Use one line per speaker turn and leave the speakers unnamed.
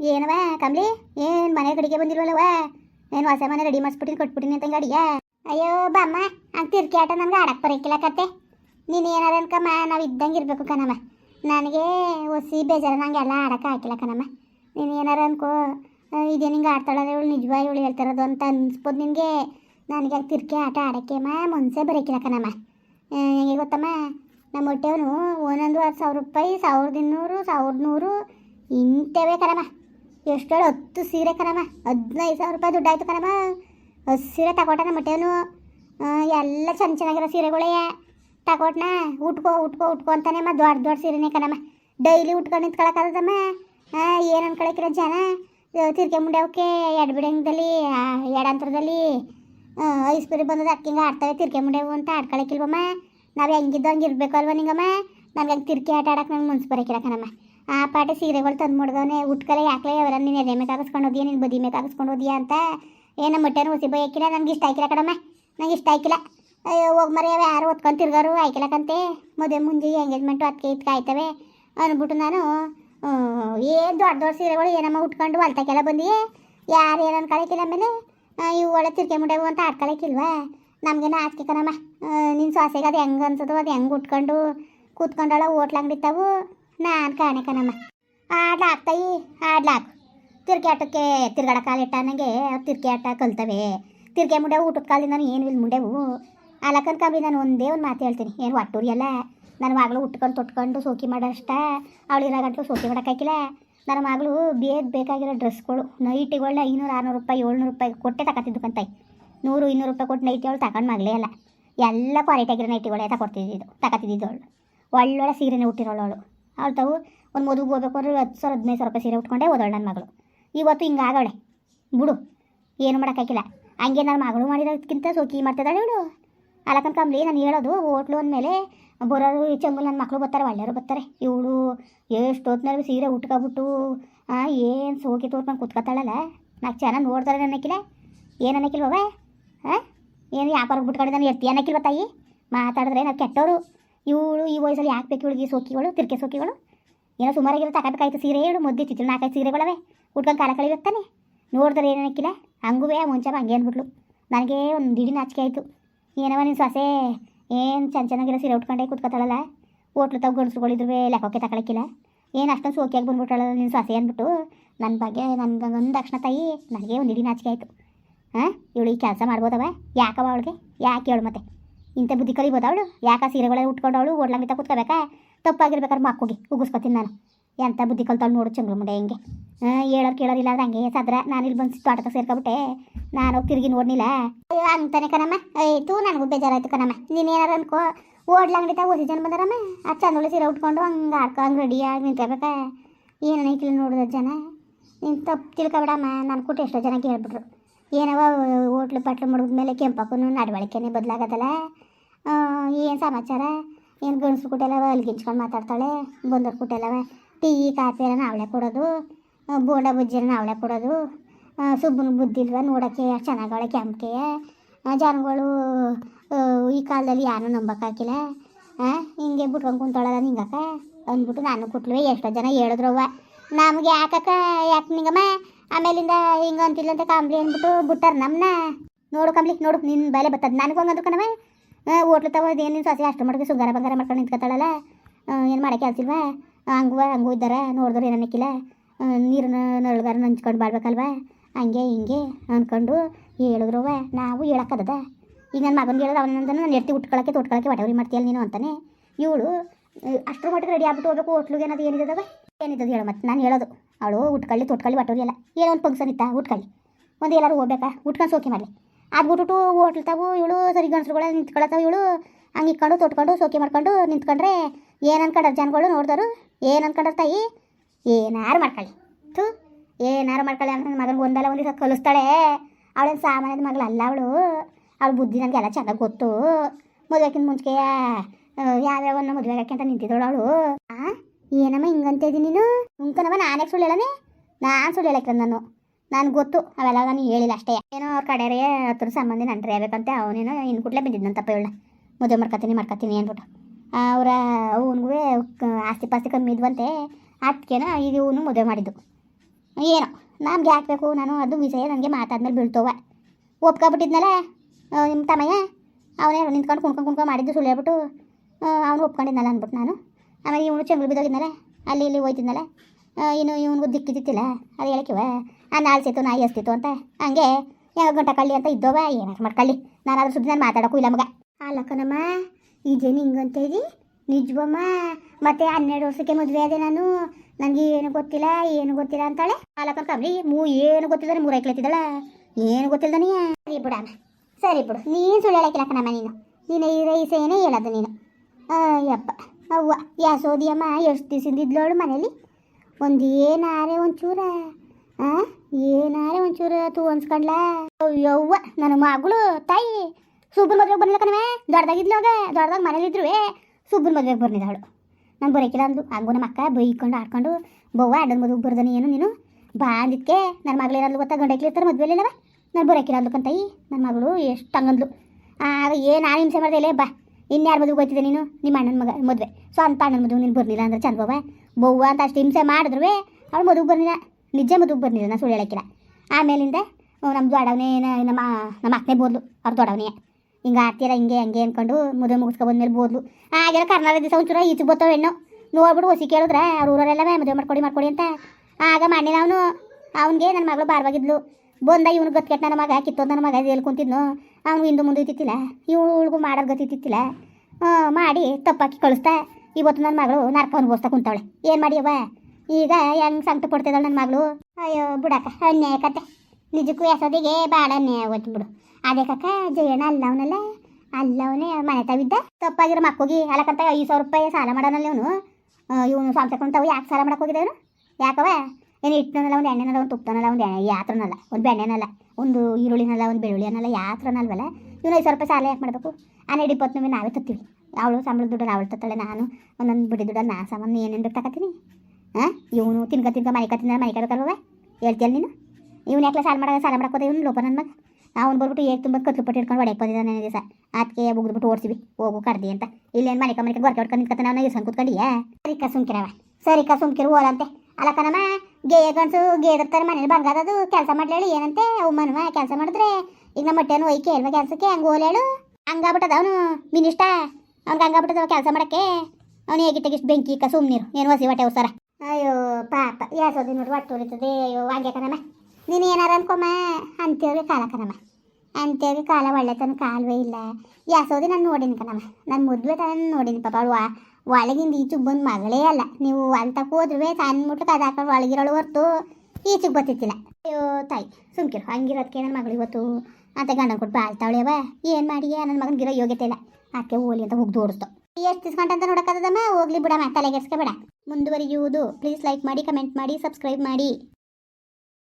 ಏನವ ಕಮ್ಲಿ? ಏನು ಮನೆ ಕಡೆಗೆ ಬಂದಿಲ್ವಲ್ಲವ? ಏನು ಹೊಸ ಮನೆ ರೆಡಿ ಮಾಡಿಸ್ಬಿಟ್ಟಿನಿ, ಕೊಟ್ಬಿಟ್ಟಿನಿ ಅಂತ ಗಾಡಿಯ ಅಯ್ಯೋ, ಬಮ್ಮ, ಹಂಗೆ ತಿರ್ಕ್ಯಾಟ ನನಗೆ ಆಡಕ್ಕೆ ಬರೋಕ್ಕಿಲ್ಲ ಕತೆ ನೀನು ಏನಾರ ಅನ್ಕಮ್ಮ, ನಾವು ಇದ್ದಂಗೆ ಇರಬೇಕು ಕಣಮ್ಮ. ನನಗೆ ಒಸಿ ಬೇಜಾರ, ನಂಗೆ ಎಲ್ಲ ಆಡಕ್ಕೆ ಹಾಕಿಲ್ಲ ಕಣಮ್ಮ. ನೀನು ಏನಾರ ಅನ್ಕೋ ಇದೇನು ಇದೇ ನಿಂಗೆ ಆಡ್ತಾಳಲ್ಲ ಇವಳು, ನಿಜವಾಗಿ ಇವಳು ಹೇಳ್ತಿರೋದು ಅಂತ ಅನ್ಸ್ಬೋದು ನಿನಗೆ. ನನಗೆ ಹಂಗೆ ತಿರ್ಕೆ ಆಟ ಆಡೋಕ್ಕೆ ಮಾ ಬರೀಕಿಲ್ಲ ಬರೋಕ್ಕಿಲ್ಲ ಕಣಮ್ಮ ಹೆಂಗೆ ಗೊತ್ತಮ್ಮ? ನಮ್ಮ ಹೊಟ್ಟೆವನು ಒಂದೊಂದು ಹತ್ತು ಸಾವಿರ ರೂಪಾಯಿ, ಸಾವಿರದ ಇನ್ನೂರು, ಸಾವಿರದ ನೂರು ಇಂಥವೇ ಕಣಮ್ಮ. ಎಷ್ಟೇಳು ಹತ್ತು ಸೀರೆ ಕಣಮ್ಮ? ಹದಿನೈದು ಸಾವಿರ ರೂಪಾಯಿ ದುಡ್ಡು ಆಯ್ತು ಕಣಮ್ಮ. ಹತ್ತು ಸೀರೆ ತಗೊಟ ನಮ್ಮ ಹೊಟ್ಟೆವನು ಎಲ್ಲ ಚೆನ್ನ ಚೆನ್ನಾಗಿರೋ ಸೀರೆಗಳೇ ತಗೊಟ್ನ. ಉಟ್ಕೋ ಉಟ್ಕೋ ಉಟ್ಕೋ ಅಂತಾನೆ ಅಮ್ಮ. ದೊಡ್ಡ ದೊಡ್ಡ ಸೀರೆನೇ ಕಣಮ್ಮ. ಡೈಲಿ ಉಟ್ಕೊಂಡು ನಿಂತ್ಕೊಳಕ್ಕಾಗದಮ್ಮ ಏನು ಅನ್ಕೊಳಕಿರೋ ಜನ? ತಿರ್ಕೆ ಮುಂಡೆ ಅವಕ್ಕೆ ಎಡ್ಬಿಡಂಗದಲ್ಲಿ ಎಡಂತರದಲ್ಲಿ ಐಸ್ಪುರಿ ಬಂದದ ಅಕ್ಕಿಂಗ ಆಡ್ತವೆ. ತಿರ್ಕೆ ಮುಂಡೆವು ಅಂತ ಆಡ್ಕೊಳಕಿಲ್ವಮ್ಮ ನಾವು ಹೆಂಗಿದ್ದು ಹಂಗೆ ಇರಬೇಕು ಅಲ್ವ ನಿಂಗಮ್ಮ. ನಮ್ಗೆ ಹಂಗೆ ತಿರ್ಕೆ ಆಟ ಆಡಕ್ಕೆ ನಂಗೆ ಮುನ್ಸ್ ಬರೋಕಿಲ್ಲ ಕಣಮ್ಮ. ಆ ಪಾಠ ಸೀರೆಗಳು ತಂದು ಮುಡ್ದವನೆ, ಉಟ್ಕಲೆ, ಯಾಕಲೆ ಅವರ ನೀನು ಎದೆ ಮೇಲೆ ಹಾಕಿಸ್ಕೊಂಡು ಹೋದ್ಯಾ, ನೀನು ಬದಿ ಮೇಲೆ ಹಾಕಿಸ್ಕೊಂಡು ಹೋದ್ಯಾ ಅಂತ. ಏನಮ್ಮ ಮೊಟ್ಟೆನೂ ಬೈ ಬೈಕಿಲ್ಲ ನನಗೆ ಇಷ್ಟ ಹಾಕಿಲ್ಲ ಕಡಮ್ಮ ನಂಗೆ ಇಷ್ಟ ಹಾಕಿಲ್ಲ. ಅಯ್ಯೋ, ಹೋಗಿ ಮರಿ ಯಾರು ಒತ್ಕೊಂಡು ತಿರ್ಗಾರು ಆಯ್ಕಿಲ್ಲಕಂತೆ ಮದುವೆ ಮುಂಜಿ ಎಂಗೇಜ್ಮೆಂಟು ಅದಕ್ಕೆ ಇದಕ್ಕೆ ಆಯ್ತವೆ ಅಂದ್ಬಿಟ್ಟು ನಾನು ಏನು ದೊಡ್ಡ ದೊಡ್ಡ ಸೀರೆಗಳು ಏನಮ್ಮ ಉಟ್ಕೊಂಡು ಹೊಲ್ತಕ್ಕೆಲ್ಲ ಬಂದಿ ಯಾರು ಏನನ್ನು ಕಳಕಿಲ್ಲ ಆಮೇಲೆ ಇವು ಒಳ್ಳೆ ತಿರ್ಕೆ ಮುಂಡೆವು ಅಂತ ಆಡ್ಕೊಳಕ್ಕಿಲ್ವಾ ನಮಗೇನ ಆಸ್ತಿ ಕಣಮ್ಮ ನಿನ್ನ ಸೊಸೆಗೆ ಅದು ಹೆಂಗೆ ಅನ್ಸೋದು ಅದು ಹೆಂಗೆ ಉಟ್ಕೊಂಡು ಕೂತ್ಕೊಂಡಳ ಹೋಟ್ಲ್ ಅಂಗಡಿ ತಾವು ನಾನು ಕಾಣೆ ಕಣಮ್ಮ. ಆಡ್ಲಾಕ್ತಾಯಿ ಆಡ್ಲಾಕ್. ತಿರ್ಗಾಟಕ್ಕೆ ತಿರ್ಗಾಡ ಕಾಲಿಟ್ಟ ನನಗೆ ತಿರ್ಗ್ಯಾಟ ಆಟ ಕಲ್ತವೆ. ತಿರ್ಗೆ ಮುಂಡೆ ಊಟದ ಕಾಲಿಂದ ನಾನು ಏನು ಇಲ್ಲಿ ಮುಂಡೆವು? ಅಲಕನ್ ಕಂಬಿ ನಾನು ಒಂದೇ ಒಂದು ಮಾತು ಹೇಳ್ತೀನಿ. ಏನು ಒಟ್ಟೂರಿ ಅಲ್ಲ? ನನ್ನ ಮಗಳು ಉಟ್ಕೊಂಡು ತೊಟ್ಕೊಂಡು ಸೋಕಿ ಮಾಡೋಷ್ಟ? ಅವಳಿರೋ ಗಂಟು ಸೋಕಿ ಮಾಡೋಕ್ಕಾಗಿಲ್ಲ ನನ್ನ ಮಗಳು ಬೇಗ ಬೇಕಾಗಿರೋ ಡ್ರೆಸ್ಗಳು. ನೈಟಿಗಳನ್ನ ಐನೂರು ಆರುನೂರು ರೂಪಾಯಿ, ಏಳ್ನೂರು ರೂಪಾಯಿ ಕೊಟ್ಟೆ ತಗೊತಿದ್ದು ನೂರು, ಇನ್ನೂರು ರೂಪಾಯಿ ಕೊಟ್ಟು ನೈಟಿ ಅವಳು ತಗೊಂಡು ಮಗಳೇ ಅಲ್ಲ. ಎಲ್ಲ ಕ್ವಾಲಿಟಿ ಆಗಿರೋ ನೈಟಿಗಳೇ ತಗೊಡ್ತಿದ್ದು ತಗೊತಿದ್ದು ಅವಳು. ಒಳ್ಳೊಳ್ಳೆ ಸೀರೆನೇ ಹುಟ್ಟಿರೋಳು ಅವಳು. ಅವಳು ತಾವು ಒಂದು ಮದುವೆಗೆ ಹೋಗ್ಬೇಕು ಅಂದ್ರೆ ಹತ್ತು ಸಾವಿರ, ಹದಿನೈದು ಸಾವಿರ ರೂಪಾಯಿ ಸೀರೆ ಉಟ್ಕೊಂಡೆ ಓದೋಳು ನನ್ನ ಮಗಳು. ಇವತ್ತು ಹಿಂಗೆ ಆಗೋಳೆ ಬಿಡು, ಏನು ಮಾಡೋಕ್ಕಾಗಿಲ್ಲ. ಹಂಗೆ ನನ್ನ ಮಗಳು ಮಾಡಿರೋದಕ್ಕಿಂತ ಸೋಕಿ ಮಾಡ್ತಿದ್ದಾಳೆ ಇವಳು. ಅಲಕನ್ ಕಂಬ್ಲಿ ನಾನು ಹೇಳೋದು, ಹೋಟ್ಲು ಅಂದಮೇಲೆ ಬರೋರು ಚಂಗು ನನ್ನ ಮಕ್ಕಳು ಬರ್ತಾರೆ, ಒಳ್ಳೆಯವರು ಬರ್ತಾರೆ. ಇವಳು ಎಷ್ಟು ಹೊತ್ತಿನಲ್ಲಿ ಸೀರೆ ಉಟ್ಕೊಬಿಟ್ಟು ಏನು ಸೋಕಿ ತೋರ್ಕೊಂಡು ಕುತ್ಕೊತಾಳಲ್ಲ. ನಾಲ್ಕು ಚೆನ್ನಾಗಿ ನೋಡ್ತಾರೆ ಅನ್ನಕ್ಕಿಲ್ಲ. ಏನು ಅನ್ನಕ್ಕಿಲ್ವವ ಹಾಂ ಏನು ವ್ಯಾಪಾರಕ್ಕೆ ಬಿಟ್ಕೊಂಡಿದ್ದಾನೆ ಎತ್ತಿ ಅನ್ನಕ್ಕಿಲ್ವ ತಾಯಿ? ಮಾತಾಡಿದ್ರೆ ನಾವು ಕೆಟ್ಟವರು. ಇವಳು ಈ ವಯಸ್ಸಲ್ಲಿ ಯಾಕೆ ಬೇಕು ಇವಳಿಗೆ? ಸೋಕಿಗಳು ತಿರ್ಕೆ ಸೋಕಿಗಳು ಏನೋ ಸುಮಾರಾಗಿರೋ ತಗೋಬೇಕಾಯ್ತು ಸೀರೆ ಹೇಳು ಮದ್ದೆ ಚಿತ್ರ ನಾಲ್ಕೈದು ಸೀರೆಗಳವೆ. ಉಟ್ಕೊಂಡು ಕಾಲ ಕಳಿಬೇಕು ತಾನೆ ನೋಡಿದ್ರೆ ಏನಕ್ಕಿಲ್ಲ ಹಂಗೂ ಮುಂಚೆ ಹಂಗೆ ಅಂದ್ಬಿಟ್ಲು. ನನಗೆ ಒಂದು ದಿಡಿ ನಾಚಿಕೆ ಆಯಿತು. ಏನವ ನಿನ್ನ ಸೊಸೆ? ಏನು ಚೆನ್ನ ಚೆನ್ನಾಗಿರೋ ಸೀರೆ ಉಟ್ಕೊಂಡೆ, ಕೂತ್ಕೊತಾಳಲ್ಲ? ಹೋಟ್ಲು ತಗೋ ಗಂಡಸ್ರುಗಳಿದ್ರು ಲೆಕ್ಕಕ್ಕೆ ತಗೊಳಕ್ಕಿಲ್ಲ ಏನು ಅಷ್ಟೊಂದು ಸೋಕಿಯಾಗಿ ಬಂದ್ಬಿಟ್ಟಾಳಲ್ಲ ನಿನ್ನ ಸೊಸೆ ಅಂದ್ಬಿಟ್ಟು? ನನ್ನ ಬಗ್ಗೆ ನನಗೆ ಒಂದು ತಕ್ಷಣ ತಾಯಿ, ನನಗೆ ಒಂದು ಇಡೀ ನಾಚಿಕೆ ಆಯಿತು. ಹಾಂ? ಇವಳು ಈ ಕೆಲಸ ಮಾಡ್ಬೋದವ? ಯಾಕವ ಅವಳಿಗೆ? ಯಾಕೆ ಹೇಳು ಮತ್ತೆ? ಇಂಥ ಬುದ್ಧಿ ಕಲಿಬೋದ ಅವಳು ಯಾಕೆ ಸೀರೆಗಳೇ ಉಟ್ಕೊಂಡು ಅವಳು ಓಡ್ಲಂಗಿತ ಕೂತ್ಕೋಬೇಕಾ? ತಪ್ಪಾಗಿರ್ಬೇಕಾದ್ರೆ ಮಕ್ಕೋಗಿ ಉಗಿಸ್ಕೊತೀನಿ ನಾನು. ಎಂಥ ಬುದ್ಧಿ ಕಲ್ತಾಳು ನೋಡು ಚಂಗ್ಳು ಮುಂಡೆ ಹೆಂಗೆ. ಹೇಳೋರು ಕೇಳೋರಿಲ್ಲ ಅದು ಹಂಗೆ ಸದ್ರ. ನಾನು ಇಲ್ಲಿ ಬಂದು ತೋಟಕ್ಕೆ ಸೇರ್ಕೊಬಿಟ್ಟೆ. ನಾನು ತಿರುಗಿ ನೋಡ್ನಿಲ್ಲ. ಅಯ್ಯೋ, ಅಂತಾನೆ ಕಣಮ್ಮ. ಆಯ್ತು ನನಗೂ ಬೇಜಾರಾಯ್ತು ಕಣಮ್ಮ. ನೀನು ಏನಾರು ಅನ್ಕೋ. ಓಡ್ಲಂಗಿತ ಓದಿ ಜನ ಬಂದಾರಮ್ಮ. ಆ ಚಂದೊಳ್ಳೆ ಸೀರೆ ಉಟ್ಕೊಂಡು ಹಂಗೆ ಆಡ್ಕೊ, ಹಂಗೆ ರೆಡಿಯಾಗಿ ನಿಂತ್ಕೋಬೇಕಾ? ಏನು ಐತಿಲ್ಲ ನೋಡಿದ ಜನ? ನೀನು ತಪ್ಪು ತಿಳ್ಕೊಬಿಡಮ್ಮ. ನಾನು ಕೂಟ ಎಷ್ಟೋ ಜನ ಕೇಳ್ಬಿಟ್ರು. ಏನವ ಹೋಟ್ಲು ಪಟ್ಲು ಮುಡಿದ್ಮೇಲೆ ಕೆಂಪಕ್ಕೂ ನಡವಳಿಕೆನೇ ಬದಲಾಗದಲ್ಲ? ಏನು ಸಮಾಚಾರ? ಏನು ಗಂಡಸ್ರು ಕುಟ್ಟೆಲ್ಲವ ಅಲ್ಗಿಂಚ್ಕೊಂಡು ಮಾತಾಡ್ತಾಳೆ? ಬಂದರು ಕುಟ್ಟೆಲ್ಲವ ಟೀ, ಕಾಫಿ ಎಲ್ಲ ನಾವಳೆ ಕೊಡೋದು. ಬೋಂಡ ಬುಜ್ಜಿನ ನಾವಳೆ ಕೊಡೋದು. ಸುಬ್ಬನ ಬುದ್ಧಿಲ್ವ ನೋಡೋಕೆ ನೋಡೋಕ್ಕೆ ಚೆನ್ನಾಗವಳೆ ಕೆಂಪಕ್ಕೆ ಜನಗಳು ಈ ಕಾಲದಲ್ಲಿ ಯಾರೂ ನಂಬಕ್ಕಾಗಿಲ್ಲ ಹಿಂಗೆ ಬಿಟ್ಕೊಂಡು ಕುಂತಾಳಲ್ಲ ನಿಂಗಕ್ಕ? ಅಂದ್ಬಿಟ್ಟು ನಾನು ಕುಟ್ಲುವೆ ಎಷ್ಟೋ ಜನ ಹೇಳಿದ್ರವ್ವ ನಮ್ಗೆ ಯಾಕಕ್ಕ, ಯಾಕೆ ನಿಂಗಮ್ಮ? ಆಮೇಲಿಂದ ಹಿಂಗೆ ಅಂತಿಲ್ಲ ಅಂತ ಕಾಂಬ್ಲಿ ಅಂದ್ಬಿಟ್ಟು ಬಿಟ್ಟಾರ ನಮ್ಮನ್ನ ನೋಡು ಕಂಬ್ಲಿ ನೋಡು ನಿನ್ನ ಬೆಲೆ ಬರ್ತದೆ. ನನಗೆ ಹಂಗಂದ್ರು ಹೋಟ್ಲು ತಗೋದು ಏನು ಸೊಸೆ ಅಷ್ಟು ಮಟ್ಟಿಗೆ ಸುಂಗಾರ ಬಂಗಾರ ಮಾಡ್ಕೊಂಡು ನಿಂತ್ಕೊತಾಳಲ್ಲ? ಏನು ಮಾಡೋಕೆ ಕೆಲಸಿಲ್ವ ಹಂಗುವ ಹಂಗೂ ಇದ್ದಾರೆ ನೋಡಿದ್ರೆ ಏನು ಅನ್ನಕ್ಕಿಲ್ಲ ನೀರನ್ನ ನಳ್ಗಾರ ನಂಚ್ಕೊಂಡು ಬಾಳ್ಬೇಕಲ್ವ? ಹಂಗೆ ಹಿಂಗೆ ಅಂದ್ಕೊಂಡು ಹೇಳಿದ್ರವ ನಾವು ಹೇಳಕ್ಕದ ಈಗ ನನ್ನ ಮಗನ ಹೇಳೋದು ಅವನಂದ ನಾನು ಉಟ್ಕೊಳಕ್ಕೆ, ತೊಟ್ಕೊಳಕ್ಕೆ ಒಟವರಿ ಮಾಡ್ತೀಯಲ್ಲ ನೀನು ಅಂತಾನೆ. ಇವಳು ಅಷ್ಟರ ಮಟ್ಟಿಗೆ ರೆಡಿ ಆಗ್ಬಿಟ್ಟು ಹೋಗ್ಬೇಕು, ಹೋಟ್ಲಿಗೆ ಏನಾದ್ರು ಏನಿದ್ದವ ಏನಿದ್ದದು ಹೇಳು ಮತ್ತೆ ನಾನು ಹೇಳೋದು. ಅವಳು ಉಟ್ಕೊಳ್ಳಿ, ತೊಟ್ಕೊಳ್ಳಿ ಒಟವರಿ ಎಲ್ಲ. ಏನೋ ಒಂದು ಫಂಕ್ಷನ್ ಇತ್ತಾ? ಉಟ್ಕೊಳ್ಳಿ. ಒಂದು ಎಲ್ಲರೂ ಹೋಗ್ಬೇಕಾ? ಉಟ್ಕೊಂಡು ಸೋಕೆ ಮಾಡಲಿ. ಅದು ಬಿಟ್ಬಿಟ್ಟು ಹೋಟ್ಲ್ ತಾವು, ಇವಳು ಸರಿ ಗಂಡಸ್ರುಗಳ ನಿಂತ್ಕೊಳತ್ತಾವ ಇವಳು. ಹಂಗೆ ಇಕ್ಕೊಂಡು ತೊಟ್ಕೊಂಡು ಸೋಕೆ ಮಾಡ್ಕೊಂಡು ನಿಂತ್ಕೊಂಡ್ರೆ ಏನು ಅನ್ಕೊಂಡಾರ ಜನಗಳು ನೋಡಿದವರು ಏನು ಅನ್ಕೊಂಡಾರ ತಾಯಿ? ಏನಾರು ಮಾಡ್ಕೊಳ್ಳಿ. ಥೂ, ಏನಾರು ಮಾಡ್ಕೊಳ್ಳಿ ಅಂತ ನನ್ನ ಮಗನಿಗೆ ಒಂದಲ್ಲ ಒಂದು ದಿವಸ ಕಲಿಸ್ತಾಳೆ. ಅವಳೇನು ಸಾಮಾನ್ಯದ ಮಗಳು ಅಲ್ಲ ಅವಳು. ಅವಳ ಬುದ್ಧಿ ನನಗೆಲ್ಲ ಚೆನ್ನಾಗಿ ಗೊತ್ತು. ಮದುವೆಕ್ಕಿಂತ ಮುಂಚೆ ಯಾವ್ಯಾವನ್ನ ಮದುವೆ ಅಂತ ನಿಂತಿದ್ದವಳು ಅವಳು. ಏನಮ್ಮ ಹಿಂಗಂತ ಇದ್ದೀನಿ ನೀನು? ಉಂಕನವ ನಾನೇ ಸುಳ್ಳು ಹೇಳನೆ ನಾನು ಸುಳ್ಳು ಹೇಳಕ್ಕೆ ನಾನು ನಾನು ಗೊತ್ತು ಅವೆಲ್ಲ ನಾನು ಹೇಳಿಲ್ಲ ಅಷ್ಟೇ. ಏನೋ ಅವ್ರ ಕಡೆಯೇ ಹತ್ರ ಸಂಬಂಧಿ ನನ್ನ ಆಗ್ಬೇಕಂತೆ, ಅವನೇನೋ ಇನ್ನು ಕೂಡಲೇ ಬಿದ್ದಿದ್ದಂತಪ್ಪ ಇವಳ ಮದುವೆ ಮಾಡ್ಕೊತೀನಿ ಮಾಡ್ಕೊತೀನಿ ಅಂದ್ಬಿಟ್ಟು. ಅವರ, ಅವನಿಗೂ ಆಸ್ತಿ ಪಾಸ್ತಿ ಕಮ್ಮಿ ಇದ್ವಂತೆ ಅದಕ್ಕೇನೋ ಈಗ ಇವನು ಮದುವೆ ಮಾಡಿದ್ದು. ಏನೋ, ನಮ್ಗೆ ಹಾಕ್ಬೇಕು ನಾನು ಅದು ವಿಷಯ ನನಗೆ ಮಾತಾದ್ಮೇಲೆ ಬೀಳ್ತವ ಒಪ್ಕೊಬಿಟ್ಟಿದ್ನಲ್ಲ ನಿಮ್ಮ ತಮ್ಮಯ್ಯ, ಅವನೇ ನಿಂತ್ಕೊಂಡು ಕುಣ್ಕೊಂಡು ಕುಣ್ಕೊಂಡು ಮಾಡಿದ್ದು ಸುಳ್ಳು ಅವನು ಒಪ್ಕೊಂಡಿದ್ನಲ್ಲ ಅಂದ್ಬಿಟ್ಟು ನಾನು. ಆಮೇಲೆ ಇವನು ಚೆಂಗ್ಳು ಬಿದ್ದೋಗಿದ್ನಲ್ಲ, ಅಲ್ಲಿ, ಇಲ್ಲಿ ಹೋಯ್ತಿದ್ನಲ್ಲ. ಇನ್ನು ಇವನಿಗೂ ದಿಕ್ಕಿದ್ದಿತ್ತಿಲ್ಲ ಅದು ಹೇಳಕ್ಕಿವ, ಆ ನಾಳೆ ಸೇತು ನಾಯಿ ಹಸ್ತಿತ್ತು ಅಂತ. ಹಂಗೆ ಯಾವ ಗಂಟ ಕಳ್ಳಿ ಅಂತ ಇದ್ದೋವ. ಏನಾರು ಮಾಡ್ಕೊಳ್ಳಿ ನಾನು ಅದ್ರ ಸುದ್ದಿ ನಾನು ಮಾತಾಡೋಕ್ಕೂ ಇಲ್ಲ ಮಗ. ಅಲ್ಲಕ್ಕನಮ್ಮ ಇದೇನು ಹಿಂಗಂತ ಹೇಳಿ? ನಿಜವಮ್ಮ, ಮತ್ತೆ ಹನ್ನೆರಡು ವರ್ಷಕ್ಕೆ ಮದುವೆ ಆದೆ ನಾನು. ನನಗೆ ಏನು ಗೊತ್ತಿಲ್ಲ ಏನು ಗೊತ್ತಿಲ್ಲ ಅಂತಾಳೆ. ಅಲ್ಲ ಕಮ್ರಿ ಮೂ, ಏನು ಗೊತ್ತಿಲ್ಲ ಮೂರು ಐಕ್ಲತ್ತಿದ್ದಾಳ ಏನು ನೀ ಸರಿ ಬಿಡಮ್ಮ ಸರಿ ಬಿಡು. ನೀನು ಸುಳ್ಳು ಹೇಳಕ್ಕಿಲ್ಲ ಕಣಮ್ಮ ನೀನು. ನೀನು ಈ ರೈಸೇನೇ ಹೇಳೋದು ನೀನು. ಯಪ್ಪ. ಅವ್ವ, ಯಾಸೋದಿಯಮ್ಮ, ಎಷ್ಟು ದಿವಸದಿಂದ ಇದ್ಲೋಳು ಮನೇಲಿ? ಒಂದು ಏನಾರೆ ಒಂಚೂರ, ಆ? ಏನಾರೆ ಒಂಚೂರ ತೂ ಅನ್ಸ್ಕೊಂಡ್ಲ? ಯವ್ವ, ನನ್ನ ಮಗಳು, ತಾಯಿ, ಸುಬ್ಬನ ಮದ್ವೆಗೆ ಬಂದಿಲ್ಲ ಕಣವೆ ದೊಡ್ಡದಾಗಿದ್ಲೋಗ ದೊಡ್ಡದಾಗ ಮನೇಲಿದ್ರು ಸುಬ್ಬನ ಮದ್ವೆಗೆ ಅವಳು ನಾನು ಬರೋಕಿಲ್ಲ ಅಂದು ಹಂಗೂ ನಮ್ಮ ಅಕ್ಕ ಬೈಕೊಂಡು ಆಡ್ಕೊಂಡು, ಬವ್ವ ಅಡ್ಡನ ಮದುವೆ ಬರ್ದನಿ ಏನು ನೀನು? ಬಾ ಅಂದಿದ್ಕೆ ನನ್ನ ಮಗಳು ಏನಾದ್ರು ಗೊತ್ತಾ? ಗಂಡಕ್ಲಿ ಇರ್ತಾರೆ ಮದುವೆಲಿಲ್ಲವ ನಾನು ಬರೋಕಿಲ್ಲ ಅಂದ್ಲು ಕಂತಾಯಿ ನನ್ನ ಮಗಳು ಎಷ್ಟು ಹಂಗಂದ್ಲು. ಆಗ ಏನು ನಾನು ಹಿಂಸೆ ಮಾಡ್ದೆ ಬಾ. ಇನ್ಯಾರ ಮದುವೆ ಹೋಗ್ತಿದ್ದೆ ನೀನು? ನಿಮ್ಮ ಅಣ್ಣನ ಮಗ, ಮದುವೆ. ಸೊ ಅಂತ ಅಣ್ಣನ ಮದುವೆ ನೀನು ಬರ್ಲಿಲ್ಲ ಅಂದ್ರೆ ಚಂದ ಬಾವ ಬವ್ವ ಅಂತ ಅಷ್ಟು ಹಿಂಸೆ ಮಾಡಿದ್ರು ಅವಳು ಮದುವೆ ಬಂದಿಲ್ಲ. ನಿಜ ಮದುವೆ ಬಂದಿಲ್ಲ ನಾನು ಸುಳ್ಳು ಹೇಳಕ್ಕಿಲ್ಲ. ಆಮೇಲಿಂದ ನಮ್ಮ ದೊಡ್ಡವನೇ ನಮ್ಮ ನಮ್ಮ ಅಕ್ಕನೇ ಬೋದ್ಲು, ಅವ್ರ ದೊಡ್ಡವನೇ. ಹಿಂಗೆ ಆಡ್ತೀರ, ಹಿಂಗೆ, ಹಂಗೆ ಅಂದ್ಕೊಂಡು ಮದುವೆ ಮುಗಿಸ್ಕೊ ಬಂದ್ಮೇಲೆ ಬೋದ್ಲು. ಆಗೆಲ್ಲ ಕರ್ನಾಟಕ ದಿವಸ ಒಂಚೂರು ಈಚೆ ಬರ್ತಾವೆ ಹೆಣ್ಣು. ನೋಡ್ಬಿಟ್ಟು ಹೊಸಿ ಕೇಳಿದ್ರೆ, ಅವ್ರ ಊರಲ್ಲೆಲ್ಲ ಮದುವೆ ಮಾಡ್ಕೊಡಿ ಮಾಡ್ಕೊಡಿ ಅಂತ. ಆಗ ಮಾಡಿಲ್ಲ ಅವನು ಅವನಿಗೆ ನನ್ನ ಮಗಳು ಬಾರವಾಗಿದ್ಲು. ಬಂದ ಇವನು ಗತ್ಕೆಟ್ ನನ್ನ ಮಗ, ಕಿತ್ತೋದು ನನ್ನ ಮಗ ಎಲ್ಲಿ ಕುಂತಿದ್ನು ಅವನು ಹಿಂದೆ ಮುಂದೆ ಇತ್ತಿತ್ತಿಲ್ಲ ಇವಳುಗೂ ಮಾಡೋದು ಗೊತ್ತಿತ್ತಿಲ್ಲ ಮಾಡಿ ತಪ್ಪಾಕಿ ಕಳಿಸ್ತಾ. ಇವತ್ತು ನನ್ನ ಮಗಳು ನರ್ಕ ಅನುಭವಿಸ್ತಾ ಕುಂತಾಳೆ ಏನು ಮಾಡಿಯವ್ವ? ಈಗ ಹೆಂಗೆ ಸಂಕಟ ಪಡ್ತಿದ್ದಾಳೆ ನನ್ನ ಮಗಳು? ಅಯ್ಯೋ, ಬಿಡಕ್ಕ, ಅನ್ಯಾಯ ಕತೆ. ನಿಜಕ್ಕೂ ಎಸೋದಿಗೆ ಭಾಳ ಅನ್ಯಾಯ ಆಗೋಯ್ತು ಬಿಡು. ಅದೇ ಕಕ್ಕ ಜಯಣ್ಣ ಅಲ್ಲವನಲ್ಲ? ಅಲ್ಲವನೇ ಮನೆ ತಾವಿದ್ದ? ತಪ್ಪಾಗಿರೋ ಮಕ್ಕೋಗಿ ಅಲ್ಲಕ್ಕಂತ ಐದು ಸಾವಿರ ರೂಪಾಯಿ ಸಾಲ ಮಾಡೋನಲ್ಲ ಇವನು? ಇವನು ಸಂತ ಕುಂತಾವು ಯಾಕೆ ಸಾಲ ಮಾಡಕ್ಕೆ ಹೋಗಿದ್ರು ಯಾಕವ ಏನು ಇಟ್ಟನಲ್ಲ ಒಂದು ಎಣ್ಣೆನಲ್ಲ, ಒಂದು ತುಪ್ಪನಲ್ಲ, ಒಂದು ಯಾತ್ರನಲ್ಲ, ಒಂದು ಬೆಣ್ಣೆನಲ್ಲ, ಒಂದು ಈರುಳ್ಳಿನಲ್ಲ, ಒಂದು ಬೆಳ್ಳುಳ್ಳಿ ಅನ್ನಲ್ಲ ಯಾತ್ರನಲ್ವಲ್ಲ? ಇವನು ಐದು ಸಾವಿರ ರೂಪಾಯಿ ಸಾಲ ಯಾಕೆ ಮಾಡಬೇಕು? ಆ ನೆಡಿ ಇಪ್ಪತ್ತು ನಾವೇ ತತ್ತೀವಿ ಅವಳು ಸಂಬಳ ದುಡ್ಡು ಅವಳು ತತ್ತಾಳೆ, ನಾನು ಒಂದೊಂದು ಬಿಡಿ ದುಡ್ಡಲ್ಲಿ ನಾ ಸಾಮಾನು ಏನೇನು ದುಡ್ಡು ತಕತ್ತೀನಿ ಹಾಂ ಇವನು ತಿನ್ಕ ತಿನ್ಕ, ಮನೆ ತಿನ್ನ ಮನೆ ಕಬೇಕಲ್ವ ಹೇಳ್ತೀಯಲ್ಲ ನೀನು? ಇವ್ನು ಯಾಕೆ ಸಾಲ ಮಾಡೋ ಸಾಲ ಮಾಡ್ಕೋತ ಇವನು ಲೋಪ ನನ್ನ ಮಗ. ಅವ್ನು ಬರ್ಬಿಟ್ಟು ಏಕ್ ತುಂಬ ಕತ್ಲು ಪಟ್ಟು ಇಟ್ಕೊಂಡು ಹೊಡೆಯಕ್ಕೆ ಬಂದಿದ್ದ ನನಗೆ ದಿವಸ. ಅದಕ್ಕೆ ಮುಗಿದ್ಬಿಟ್ಟು ಓಡಿಸಿವಿ. ಹೋಗು ಕರ್ದಿ ಅಂತ. ಇಲ್ಲೇನು ಮನೆ ಮನೆ ಗೊರಕೆ ಹೊಡ್ಕೊಂಡು ನಿಂತ್ಕೊತ ನಾವು ಇರ್ಸಂಗ್ ಕೂತ್ಕೊಂಡಿಯಾ ಸರಿಕ ಸುಮ್ಕಿರವ, ಸರಿಕ ಸುಮ್ಕಿರು ಹೋಲಂತೆ ಅಲ್ಲ ಕಣಮ್ಮ, ಗೇಯ ಗಂಡಸು ಗೇದರ್ತಾರೆ ಮನೇಲಿ ಬಂಗಾರದು ಕೆಲಸ ಮಾಡ್ಲೇಳು ಏನಂತೆ? ಅವು ಮನ್ವ ಕೆಲಸ ಮಾಡಿದ್ರೆ? ಈಗ ನಮ್ಮ ಹೊಟ್ಟೆನು ಒಯ್ಕೆ ಅಲ್ವಾ ಕೆಲಸಕ್ಕೆ, ಹಂಗೆ ಓಲೇಳು ಹಂಗಾಗ್ಬಿಟ್ಟದ ಅವನು ಮಿನಿಷ್ಟ ಅವ್ನಿಗೆ ಹಂಗಾಗ್ಬಿಟ್ಟದವ ಕೆಲಸ ಮಾಡಕ್ಕೆ? ಅವ್ನು ಹೇಗೆ ತೆಗಿಸ್ ಬೆಂಕಿ ಇಕ್ಕ ಸುಮ್ಮನಿರು ಏನು ಹೊಸಿ ಹೊಟ್ಟೆ ಉಸಾರ ಅಯ್ಯೋ, ಪಾಪ. ಯಾಸೋದಿ ನೋಡಿ ಹೊಟ್ಟೆ ಉರಿತದೆ. ಅಯ್ಯೋ ಹಂಗೆ ಕಣಮ್ಮ. ನೀನು ಏನಾರ ಅನ್ಕೊಮ್ಮ? ಅಂತೇಳಿ ಕಾಲ ಕಣಮ್ಮ. ಅಂತೇಳಿ ಕಾಲ ಒಳ್ಳೆತನ ಕಾಲವೇ ಇಲ್ಲ. ಯಾಸೋದಿ ನಾನು ನೋಡಿನ ಕಣಮ್ಮ. ನನ್ನ ಮುದ್ವೆ ತಾನು ನೋಡೀನಿ ಪಾಪ. ಅವಳು ಒಳಗಿಂದ ಈಚೆಗೆ ಬಂದು ಮಗಳೇ ಅಲ್ಲ. ನೀವು ಅಂತ ಹೋದ್ರೆ ಸಣ್ಣ ಮುಟ್ಟಕ್ಕೆ ಅದು ಹಾಕೊಂಡು ಒಳಗಿರೋಳು ಹೊರ್ತು ಈಚೆಗೆ ಬರ್ತಿತ್ತಿಲ್ಲ ಅಯ್ಯೋ, ತಾಯಿ, ಸುಮ್ಕಿರು. ಹಂಗಿರೋದಕ್ಕೆ ನನ್ನ ಮಗಳು ಇವತ್ತು ಅಂತ ಗಂಡನ ಕೊಟ್ಟು ಬಾಳ್ತಾವಳೆವ ಏನು ಮಾಡಿ ನನ್ನ ಮಗನಿಗಿರೋ ಯೋಗ್ಯತೆ ಇಲ್ಲ. ಅದಕ್ಕೆ ಹೋಲಿ ಅಂತ ಹೋಗಿ ದೋಡಿಸ್ತು ಎಷ್ಟು ದಿಸ್ಕೊಂಡ ಅಂತ ನೋಡೋಕ್ಕದಮ್ಮ ಹೋಗ್ಲಿ ಬಿಡಮ್ಮ, ತಲೆಗೆಡ್ಸ್ಕೊಬೇಡ. ಮುಂದುವರಿಯುವುದು. ಪ್ಲೀಸ್ ಲೈಕ್ ಮಾಡಿ ಕಮೆಂಟ್ ಮಾಡಿ ಸಬ್ಸ್ಕ್ರೈಬ್ ಮಾಡಿ.